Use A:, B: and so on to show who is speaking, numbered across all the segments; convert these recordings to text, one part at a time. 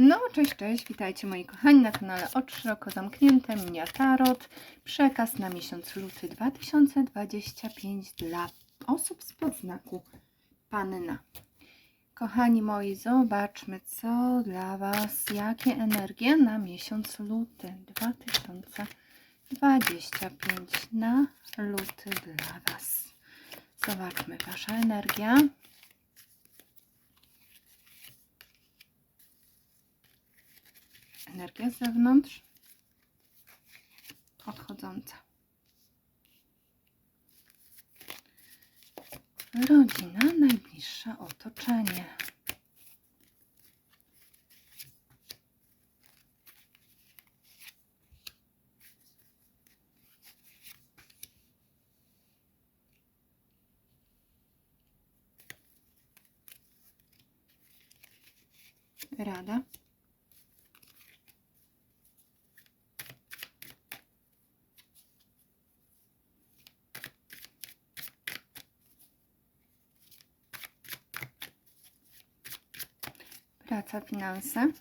A: No, cześć, cześć, witajcie moi kochani na kanale Oczy Szeroko Zamknięte, Minia Tarot. Przekaz na miesiąc luty 2025 dla osób spod znaku Panna. Kochani moi, zobaczmy co dla Was, jakie energie na miesiąc luty 2025 na luty dla Was. Zobaczmy Wasza energia. Energia z zewnątrz odchodząca. Rodzina, najbliższe otoczenie. Rada. Praca, finanse.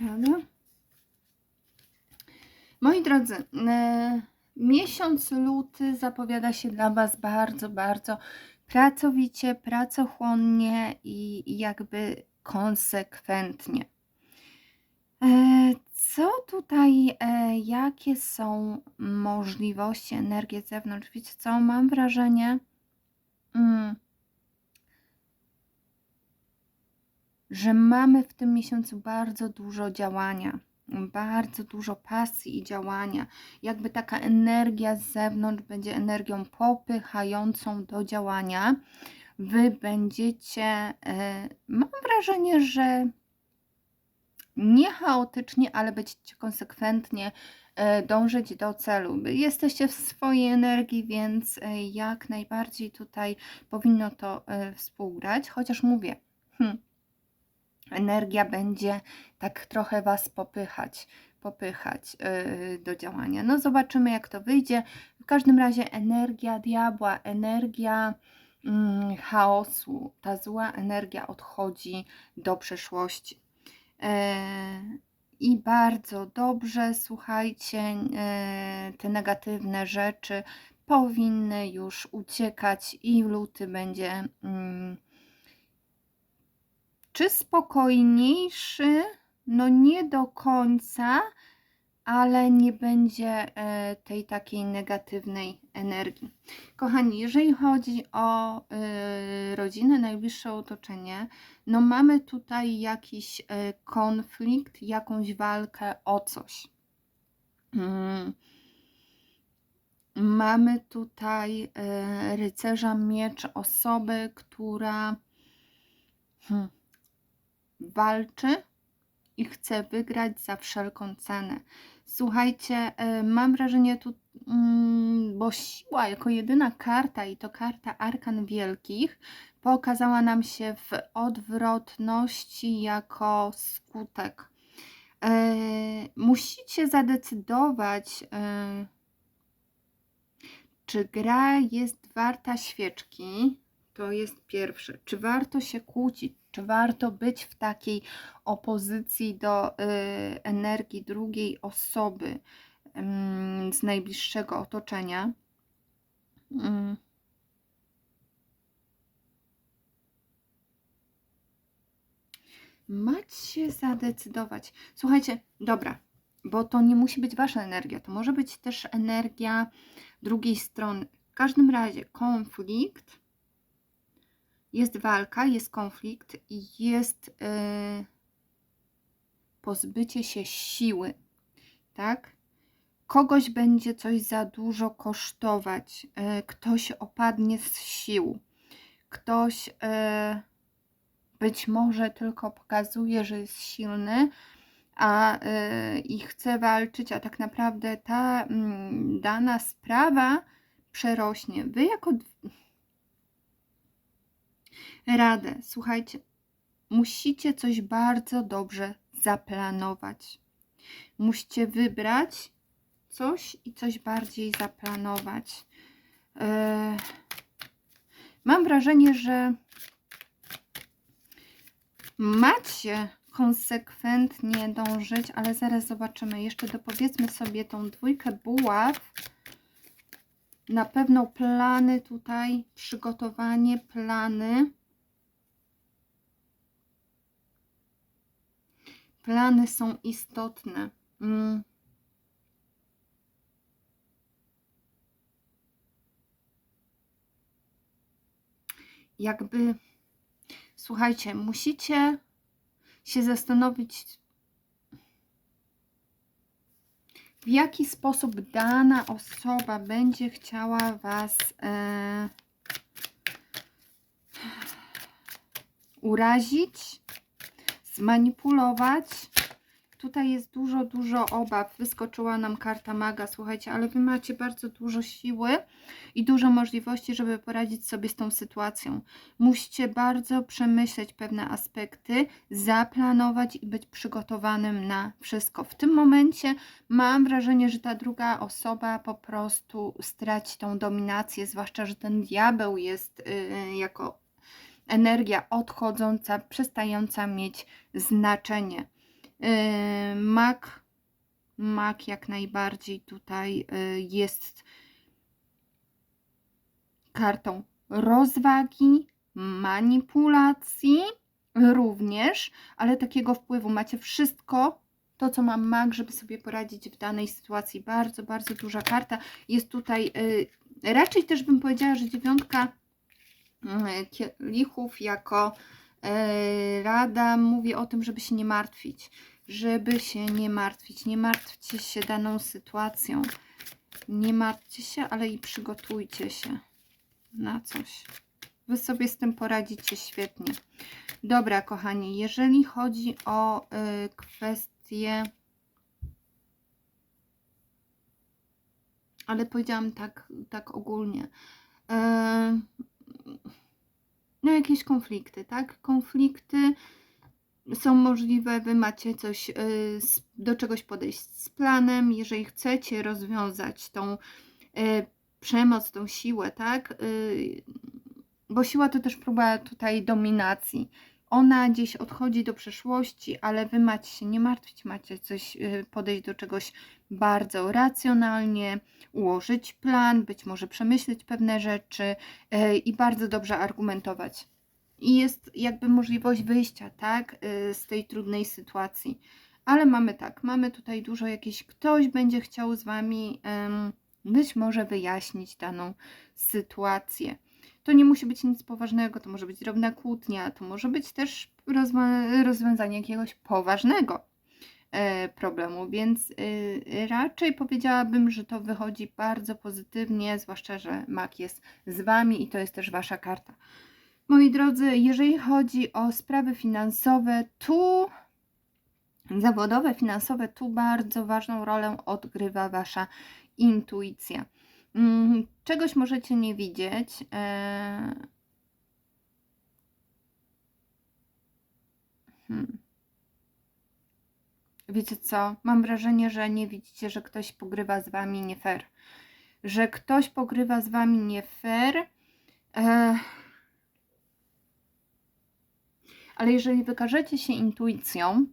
A: Rada. Moi drodzy, miesiąc luty zapowiada się dla Was bardzo, bardzo pracowicie, pracochłonnie i jakby konsekwentnie. E, Co tutaj, e, jakie są możliwości, energie z zewnątrz? Wiecie co, mam wrażenie, mm, że mamy w tym miesiącu bardzo dużo działania, bardzo dużo pasji i działania. Jakby taka energia z zewnątrz będzie energią popychającą do działania. Wy będziecie, e, mam wrażenie, że nie chaotycznie, ale będziecie konsekwentnie e, dążyć do celu. Jesteście w swojej energii, więc e, jak najbardziej tutaj powinno to e, współgrać. Chociaż mówię, hmm, energia będzie tak trochę Was popychać, popychać do działania. No zobaczymy jak to wyjdzie. W każdym razie energia diabła, energia mm, chaosu, ta zła energia odchodzi do przeszłości. E, I bardzo dobrze, słuchajcie, e, te negatywne rzeczy powinny już uciekać i luty będzie mm, czy spokojniejszy? No nie do końca, ale nie będzie e, tej takiej negatywnej energii. Kochani, jeżeli chodzi o e, rodzinę, najbliższe otoczenie, no mamy tutaj jakiś e, konflikt, jakąś walkę o coś. Mm. Mamy tutaj rycerza miecz, osoby, która hmm, walczy i chce wygrać za wszelką cenę. Słuchajcie, y, mam wrażenie tu, mm, bo siła jako jedyna karta i to karta Arkan Wielkich pokazała nam się w odwrotności jako skutek. Y, musicie zadecydować, y, czy gra jest warta świeczki. To jest pierwsze. Czy warto się kłócić? Czy warto być w takiej opozycji do y, energii drugiej osoby y, z najbliższego otoczenia? Y. Macie zadecydować. Słuchajcie, dobra, bo to nie musi być wasza energia, to może być też energia drugiej strony. W każdym razie konflikt jest walka, jest konflikt jest yy, pozbycie się siły, tak? Kogoś będzie coś za dużo kosztować, yy, ktoś opadnie z sił, ktoś yy, być może tylko pokazuje, że jest silny, a yy, i chce walczyć, a tak naprawdę ta mm, dana sprawa przerośnie. Wy jako radę. Słuchajcie, musicie coś bardzo dobrze zaplanować. Musicie wybrać coś i coś bardziej zaplanować. E, Mam wrażenie, że macie konsekwentnie dążyć, ale zaraz zobaczymy. Jeszcze dopowiedzmy sobie tą dwójkę buław. Na pewno plany tutaj, przygotowanie, plany. Plany są istotne. Mm. Jakby, słuchajcie, musicie się zastanowić, w jaki sposób dana osoba będzie chciała Was e, urazić, zmanipulować. Tutaj jest dużo, dużo obaw. Wyskoczyła nam karta maga, słuchajcie, ale Wy macie bardzo dużo siły i dużo możliwości, żeby poradzić sobie z tą sytuacją. Musicie bardzo przemyśleć pewne aspekty, zaplanować i być przygotowanym na wszystko. W tym momencie mam wrażenie, że ta druga osoba po prostu straci tą dominację, zwłaszcza, że ten diabeł jest yy, jako energia odchodząca, przestająca mieć znaczenie. Yy, mak, mak jak najbardziej tutaj yy, jest kartą rozwagi, manipulacji również, ale takiego wpływu macie wszystko, to co mam mag, żeby sobie poradzić w danej sytuacji. Bardzo, bardzo duża karta. Jest tutaj, yy, raczej też bym powiedziała, że dziewiątka kielichów jako rada mówi o tym, żeby się nie martwić. Żeby się nie martwić. Nie martwcie się daną sytuacją. Nie martwcie się, ale i przygotujcie się na coś. Wy sobie z tym poradzicie świetnie. Dobra, kochani, jeżeli chodzi o y. Ale powiedziałam tak, tak ogólnie. E, no, jakieś konflikty, tak? Konflikty są możliwe, wy macie coś, y, do czegoś podejść z planem, jeżeli chcecie rozwiązać tą y, przemoc, tą siłę, tak? Y, Bo siła to też próba tutaj dominacji. Ona gdzieś odchodzi do przeszłości, ale wy macie się nie martwić, macie coś, y, podejść do czegoś bardzo racjonalnie, ułożyć plan, być może przemyśleć pewne rzeczy y, i bardzo dobrze argumentować. I jest jakby możliwość wyjścia, tak, y, z tej trudnej sytuacji. Ale mamy tak, mamy tutaj dużo jakieś, ktoś będzie chciał z wami być może wyjaśnić daną sytuację. To nie musi być nic poważnego, to może być drobna kłótnia, to może być też rozwiązanie jakiegoś poważnego e, problemu, więc y, raczej powiedziałabym, że to wychodzi bardzo pozytywnie, zwłaszcza, że mak jest z Wami i to jest też Wasza karta. Moi drodzy, jeżeli chodzi o sprawy finansowe, tu zawodowe, finansowe, tu bardzo ważną rolę odgrywa Wasza intuicja. Mm, Czegoś możecie nie widzieć. e, Hmm. Wiecie co? Mam wrażenie, że nie widzicie, że ktoś pogrywa z wami nie fair. Że ktoś pogrywa z wami nie fair. E... Ale jeżeli wykażecie się intuicją,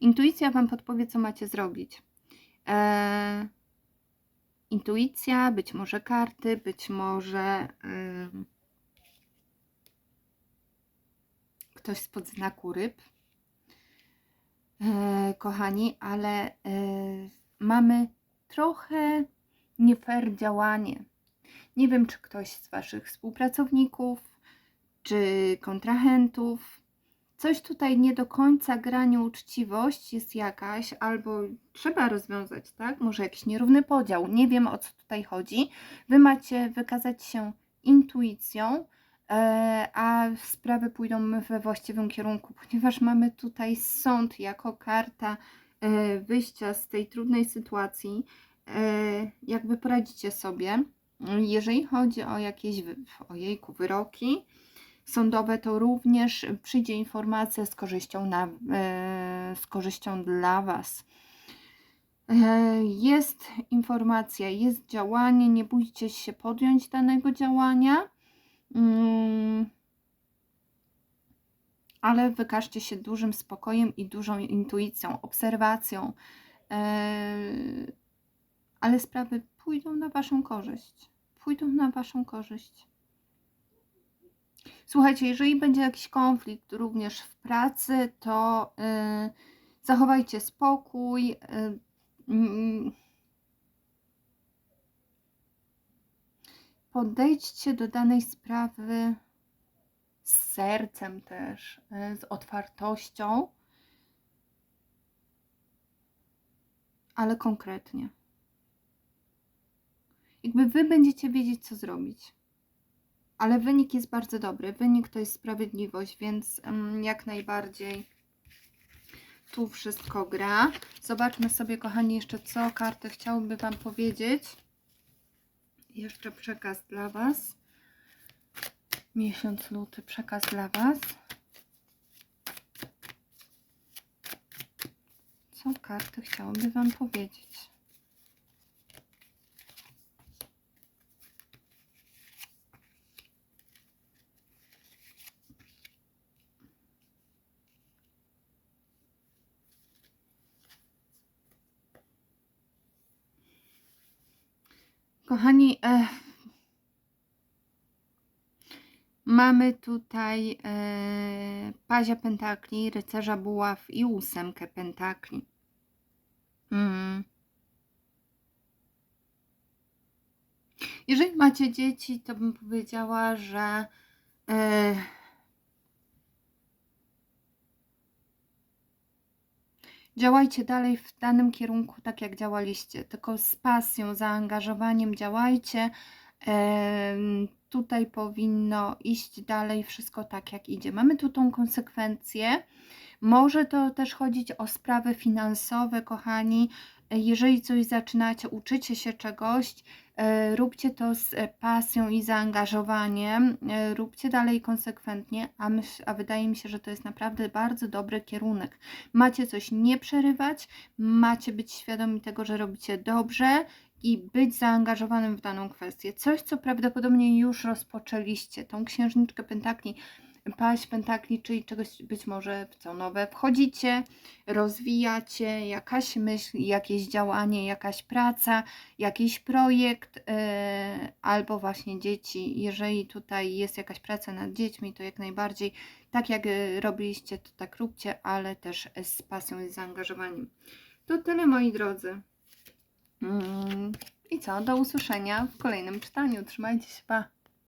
A: intuicja wam podpowie, co macie zrobić. E... Intuicja, być może karty, być może ktoś spod znaku ryb. E, kochani, ale e, mamy trochę nie fair działanie. Nie wiem, czy ktoś z Waszych współpracowników, czy kontrahentów, coś tutaj nie do końca gra nieuczciwość jest jakaś, albo trzeba rozwiązać, tak? Może jakiś nierówny podział. Nie wiem, o co tutaj chodzi. Wy macie wykazać się intuicją, e, a sprawy pójdą we właściwym kierunku, ponieważ mamy tutaj sąd jako karta e, wyjścia z tej trudnej sytuacji. E, Jakby poradzicie sobie. Jeżeli chodzi o jakieś, ojejku, wyroki sądowe, to również przyjdzie informacja z korzyścią, na, e, z korzyścią dla Was. E, Jest informacja, jest działanie, nie bójcie się podjąć danego działania, mm, ale wykażcie się dużym spokojem i dużą intuicją, obserwacją, e, ale sprawy pójdą na Waszą korzyść. Pójdą na Waszą korzyść. Słuchajcie, jeżeli będzie jakiś konflikt również w pracy, to y, zachowajcie spokój. y, mm, podejdźcie do danej sprawy z sercem też, y, z otwartością, ale konkretnie. Jakby wy będziecie wiedzieć, co zrobić. Ale wynik jest bardzo dobry. Wynik to jest sprawiedliwość, więc mm, jak najbardziej tu wszystko gra. Zobaczmy sobie, kochani, jeszcze co karty chciałyby Wam powiedzieć. Jeszcze przekaz dla Was. Miesiąc luty, przekaz dla Was. Co karty chciałyby Wam powiedzieć? Kochani, e, mamy tutaj e, pazia pentakli, rycerza buław i ósemkę pentakli. Mm. Jeżeli macie dzieci, to bym powiedziała, że e, działajcie dalej w danym kierunku, tak jak działaliście, tylko z pasją, zaangażowaniem działajcie. Tutaj powinno iść dalej wszystko tak, jak idzie. Mamy tu tą konsekwencję. Może to też chodzić o sprawy finansowe, kochani. Jeżeli coś zaczynacie, uczycie się czegoś, e, róbcie to z pasją i zaangażowaniem, e, róbcie dalej konsekwentnie, a, myśl, a wydaje mi się, że to jest naprawdę bardzo dobry kierunek. Macie coś nie przerywać, macie być świadomi tego, że robicie dobrze i być zaangażowanym w daną kwestię. Coś, co prawdopodobnie już rozpoczęliście, tą księżniczkę pentakli, paść pentakli, czyli czegoś być może w co nowe wchodzicie, rozwijacie, jakaś myśl, jakieś działanie, jakaś praca, jakiś projekt, yy, albo właśnie dzieci. Jeżeli tutaj jest jakaś praca nad dziećmi, to jak najbardziej tak jak yy, robiliście, to tak róbcie, ale też z pasją i zaangażowaniem. To tyle moi drodzy. Mm, I co? Do usłyszenia w kolejnym czytaniu. Trzymajcie się, pa!